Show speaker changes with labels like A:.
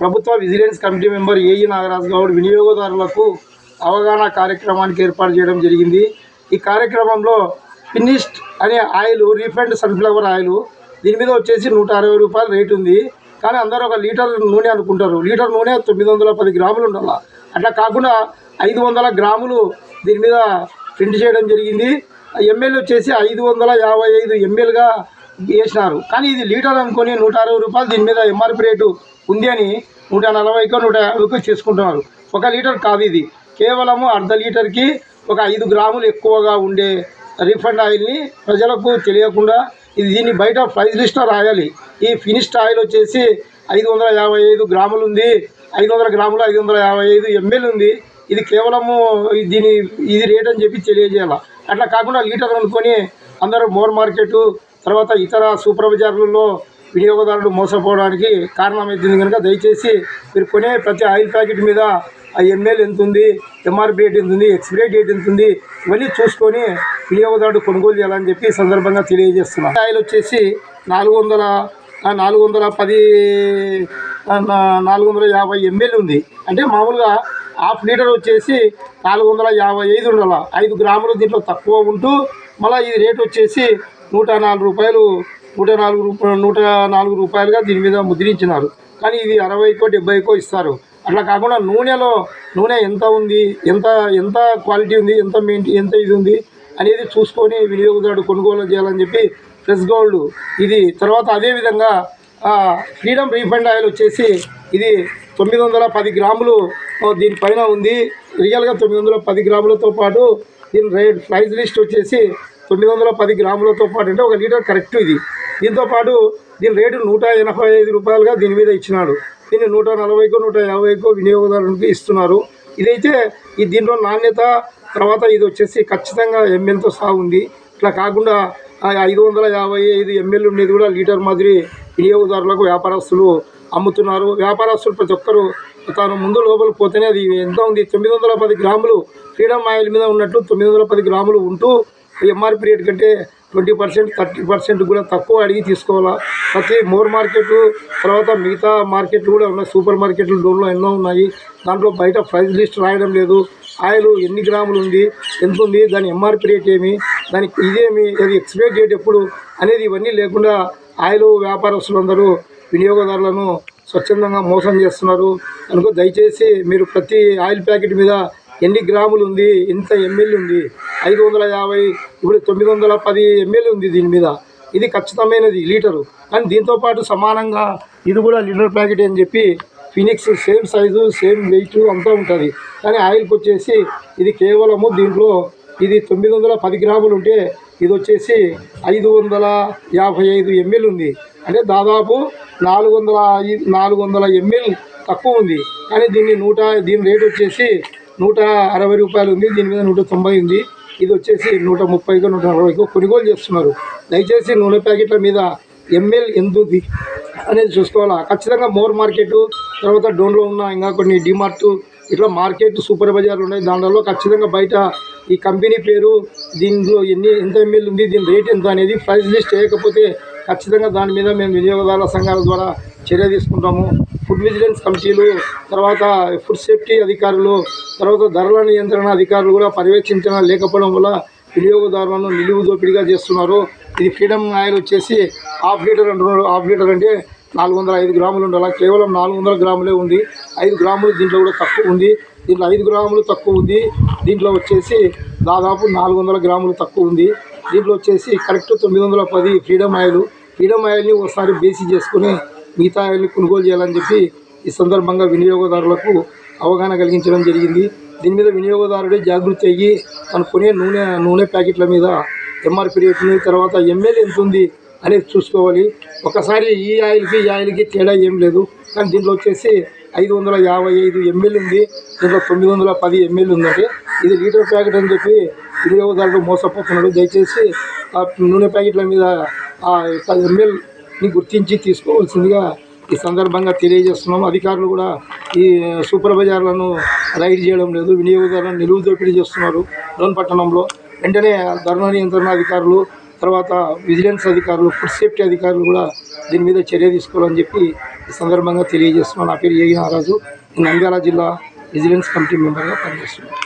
A: ప్రభుత్వ vigilance committee member AE Nagaraju Goud వినియోగదారులకు అవగాహన కార్యక్రమానికి ఏర్పాటు చేయడం జరిగింది. ఈ కార్యక్రమంలో ఫినిష్డ్ అనే ఆయిల్ రీఫండ్ సన్ఫ్లవర్ ఆయిల్ దీని మీద వచ్చేసి నూట అరవై రూపాయలు రేట్ ఉంది. కానీ అందరూ ఒక లీటర్ నూనె అనుకుంటారు. లీటర్ నూనె తొమ్మిది వందల పది గ్రాములు ఉండాలి. అట్లా కాకుండా ఐదు వందల గ్రాములు దీని మీద ప్రింట్ చేయడం జరిగింది. ఎంఎల్ వచ్చేసి ఐదు వందల యాభై ఐదు ఎంఎల్గా వేసినారు కానీ ఇది లీటర్ అనుకొని నూట అరవై రూపాయలు దీని మీద ఎంఆర్పి రేటు ఉంది అని నూట నలభైకో నూట యాభైకో చేసుకుంటున్నారు. ఒక లీటర్ కాదు ఇది. కేవలము అర్ధ లీటర్కి ఒక ఐదు గ్రాములు ఎక్కువగా ఉండే రిఫండ్ ఆయిల్ని ప్రజలకు తెలియకుండా ఇది దీన్ని బయట ప్రైస్ లిస్ట్లో రాయాలి. ఈ ఫినిష్డ్ ఆయిల్ వచ్చేసి ఐదు వందల యాభై ఐదు గ్రాములు ఉంది. ఐదు వందల గ్రాములు ఐదు వందల యాభై ఐదు ఎంఎల్ ఉంది. ఇది కేవలము దీని ఇది రేట్ అని చెప్పి తెలియజేయాలి. అట్లా కాకుండా లీటర్ అనుకొని అందరూ మోర్ మార్కెట్ తర్వాత ఇతర సూపర్ బజార్లలో వినియోగదారులు మోసపోవడానికి కారణమవుతుంది కనుక దయచేసి మీరు కొనే ప్రతి ఆయిల్ ప్యాకెట్ మీద ఆ ఎంఎల్ ఎంత ఉంది ఎంఆర్పి రేట్ ఎంత ఉంది ఎక్స్పైరీ డేట్ ఎంత ఉంది ఇవన్నీ చూసుకొని వినియోగదారుడు కొనుగోలు చేయాలని చెప్పి సందర్భంగా తెలియజేస్తున్నాను ఆయిల్ వచ్చేసి నాలుగు వందల నాలుగు వందల పది నాలుగు వందల యాభై ఎంఎల్ ఉంది. అంటే మామూలుగా హాఫ్ లీటర్ వచ్చేసి నాలుగు వందల యాభై ఐదు ఉండాల. ఐదు గ్రాములు దీంట్లో తక్కువ ఉంటూ మళ్ళీ ఈ రేట్ వచ్చేసి నూట నాలుగు రూపాయలు నూట నాలుగు రూపాయలు నూట నాలుగు రూపాయలుగా దీని మీద ముద్రించినారు. కానీ ఇది అరవైకో డెబ్బైకో ఇస్తారు. అట్లా కాకుండా నూనెలో నూనె ఎంత ఉంది ఎంత ఎంత క్వాలిటీ ఉంది ఎంత మెయింటి ఎంత ఇది ఉంది అనేది చూసుకొని వినియోగదారుడు కొనుగోలు చేయాలని చెప్పి ఫ్రెష్ గోల్డ్ ఇది తర్వాత అదేవిధంగా ఫ్రీడమ్ రీఫండ్ ఆయిల్ వచ్చేసి ఇది తొమ్మిది వందల పది గ్రాములు దీనిపైన ఉంది. రియల్గా తొమ్మిది వందల పది గ్రాములతో పాటు దీని రేట్ ప్రైస్ లిస్ట్ వచ్చేసి తొమ్మిది వందల పది గ్రాములతో పాటు అంటే ఒక లీటర్ కరెక్ట్ ఇది. దీంతో పాటు దీని రేటు నూట ఎనభై ఐదు రూపాయలుగా దీని మీద ఇచ్చినాడు. దీన్ని నూట నలభైకో నూట యాభైకో వినియోగదారునికి ఇస్తున్నారు. ఇదైతే ఈ దీంట్లో నాణ్యత తర్వాత ఇది వచ్చేసి ఖచ్చితంగా ఎంఎల్తో సాగు ఉంది. ఇట్లా కాకుండా ఐదు వందల యాభై ఐదు ఎంఎల్ ఉండేది కూడా లీటర్ మాదిరి వినియోగదారులకు వ్యాపారస్తులు అమ్ముతున్నారు. వ్యాపారస్తులు ప్రతి ఒక్కరు తాను ముందు లోపల పోతేనే అది ఎంత ఉంది? తొమ్మిది వందల పది గ్రాములు ఫ్రీడమ్ ఆయిల్ మీద ఉన్నట్టు తొమ్మిది వందల పది గ్రాములు ఉంటూ ఎంఆర్పి రేట్ కంటే ట్వంటీ పర్సెంట్ థర్టీ పర్సెంట్ కూడా తక్కువ అడిగి తీసుకోవాలా? ప్రతి మోర్ మార్కెట్ తర్వాత మిగతా మార్కెట్లు కూడా ఉన్నాయి. సూపర్ మార్కెట్లు డోన్లో ఎన్నో ఉన్నాయి. దాంట్లో బయట ప్రైస్ లిస్ట్ రాయడం లేదు. ఆయిల్ ఎన్ని గ్రాములు ఉంది? ఎంత ఉంది? దాని ఎంఆర్పి రేట్ ఏమి? దానికి ఇదేమి? అది ఎక్స్పైర్ డేట్ ఎప్పుడు? అనేది ఇవన్నీ లేకుండా ఆయిల్ వ్యాపారస్తులందరూ వినియోగదారులను స్వచ్ఛందంగా మోసం చేస్తున్నారు. కనుక దయచేసి మీరు ప్రతి ఆయిల్ ప్యాకెట్ మీద ఎన్ని గ్రాములు ఉంది? ఎంత ఎంఎల్ ఉంది? ఐదు వందల యాభై ఇప్పుడు తొమ్మిది వందల పది ఎంఎల్ ఉంది దీని మీద. ఇది ఖచ్చితమైనది లీటరు. కానీ దీంతో పాటు సమానంగా ఇది కూడా లీటర్ ప్యాకెట్ అని చెప్పి Phoenix same size same weight అంతా ఉంటుంది. కానీ ఆయిల్కి వచ్చేసి ఇది కేవలము దీంట్లో ఇది తొమ్మిది వందల పది గ్రాములు ఉంటే ఇది వచ్చేసి ఐదు వందల యాభై ఐదు ఎంఎల్ ఉంది. అంటే దాదాపు నాలుగు వందల ఐ- నాలుగు వందల ఎంఎల్ తక్కువ ఉంది. కానీ దీన్ని నూట దీని రేట్ వచ్చేసి నూట అరవై రూపాయలు ఉంది దీని మీద నూట తొంభై ఉంది. ఇది వచ్చేసి నూట ముప్పైకో నూట అరవైకో కొనుగోలు చేస్తున్నారు. దయచేసి నూనె ప్యాకెట్ల మీద ఎంఎల్ ఎందుది అనేది చూసుకోవాలా? ఖచ్చితంగా మోర్ మార్కెట్ తర్వాత డోన్లో ఉన్న ఇంకా కొన్ని డిమార్ట్ ఇట్లా మార్కెట్ సూపర్ బజార్లు ఉన్నాయి. దాంట్లో ఖచ్చితంగా బయట ఈ కంపెనీ పేరు దీంట్లో ఎన్ని ఎంత ఎంఎల్ ఉంది దీని రేట్ ఎంత అనేది ప్రైస్ లిస్ట్ చేయకపోతే ఖచ్చితంగా దాని మీద మేము వినియోగదారుల సంఘాల ద్వారా చర్య తీసుకుంటాము. ఫుడ్ విజిలెన్స్ కమిటీలు తర్వాత ఫుడ్ సేఫ్టీ అధికారులు తర్వాత ధరల నియంత్రణ అధికారులు కూడా పర్యవేక్షించడం లేకపోవడం వల్ల వినియోగదారులను నిలువు దోపిడీగా చేస్తున్నారు. ఇది ఫ్రీడమ్ ఆయిల్ వచ్చేసి హాఫ్ లీటర్ అంటున్నారు. హాఫ్ లీటర్ అంటే నాలుగు వందల ఐదు గ్రాములు ఉండాలి. కేవలం నాలుగు వందల గ్రాములే ఉంది. ఐదు గ్రాములు దీంట్లో కూడా తక్కువ ఉంది. దీంట్లో ఐదు గ్రాములు తక్కువ ఉంది. దీంట్లో వచ్చేసి దాదాపు నాలుగు వందల గ్రాములు తక్కువ ఉంది. దీంట్లో వచ్చేసి కరెక్ట్ తొమ్మిది వందల పది ఫ్రీడమ్ ఆయిల్ ఫ్రీడమ్ ఆయిల్ని ఒకసారి బేసి చేసుకుని మిగతా ఆయిల్ని కొనుగోలు చేయాలని చెప్పి ఈ సందర్భంగా వినియోగదారులకు అవగాహన కలిగించడం జరిగింది. దీని మీద వినియోగదారుడే జాగృతి అయ్యి తను కొనే నూనె నూనె ప్యాకెట్ల మీద ఎంఆర్పి రేట్ని తర్వాత ఎంఎల్ ఎంత ఉంది అనేది చూసుకోవాలి. ఒకసారి ఈ ఆయిల్కి ఈ ఆయిల్కి తేడా ఏం లేదు. కానీ దీంట్లో వచ్చేసి ఐదు వందల యాభై ఐదు ఎంఎల్ ఉంది. దీంట్లో తొమ్మిది వందల పది ఎంఎల్ ఉందంటే ఇది లీటర్ ప్యాకెట్ అని చెప్పి వినియోగదారుడు మోసపోతున్నాడు. దయచేసి ఆ నూనె ప్యాకెట్ల మీద ఆ ని గుర్తించి తీసుకోవాల్సిందిగా ఈ సందర్భంగా తెలియజేస్తున్నాం. అధికారులు కూడా ఈ సూపర్ బజార్లను రైడ్ చేయడం లేదు వినియోగదారులను నిలువు దోపిడీ చేస్తున్నారు లోన్ పట్టణంలో. వెంటనే ధర్నా నియంత్రణ అధికారులు తర్వాత విజిలెన్స్ అధికారులు ఫుడ్ సేఫ్టీ అధికారులు కూడా దీని మీద చర్య తీసుకోవాలని చెప్పి ఈ సందర్భంగా తెలియజేస్తున్నాను నా పేరు ఏగి నారాజు నంద్యాల జిల్లా విజిలెన్స్ కమిటీ మెంబర్గా పనిచేస్తున్నాను.